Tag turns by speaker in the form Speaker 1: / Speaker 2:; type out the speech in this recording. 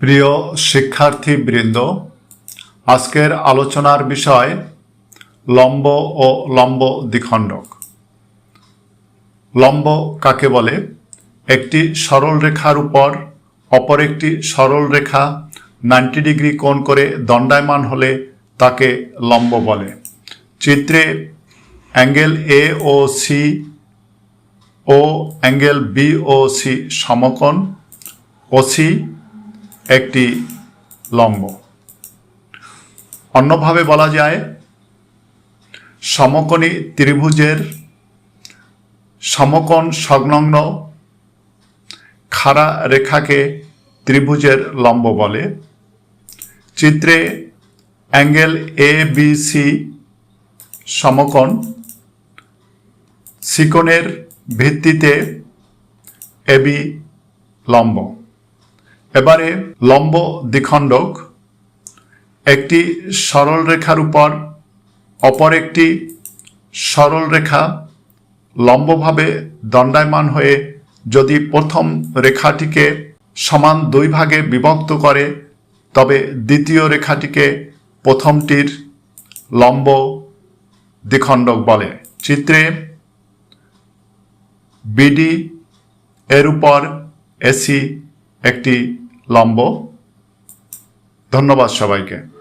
Speaker 1: প্রিয় শিক্ষার্থীবৃন্দ, আজকের আলোচনার বিষয় লম্ব ও লম্ব দ্বিখণ্ডক। লম্ব কাকে বলে? একটি সরল রেখার উপর, অপর একটি সরল রেখা নাইনটি ডিগ্রি কোণ করে দণ্ডায়মান হলে তাকে লম্ব বলে। চিত্রে অ্যাঙ্গেল এ ও সি ও অ্যাঙ্গেল বি ও সি সমকোণ ও সি একটি লম্ব। অন্যভাবে বলা যায়, সমকোণী ত্রিভুজের সমকোণ সংলগ্ন খাড়া রেখাকে ত্রিভুজের লম্ব বলে। চিত্রে অ্যাঙ্গেল এ বি সি সমকোণ। সিকোণের ভিত্তিতে এবি লম্ব। এবারে লম্ব দ্বিখণ্ডক, একটি সরল রেখার উপর, অপর একটি সরল রেখা লম্বভাবে দণ্ডায়মান হয়ে যদি প্রথম রেখাটিকে সমান দুই ভাগে বিভক্ত করে, তবে দ্বিতীয় রেখাটিকে প্রথমটির লম্ব দ্বিখণ্ডক বলে। চিত্রে বিডি এর উপর এসি একটি লম্ব। ধন্যবাদ সবাইকে।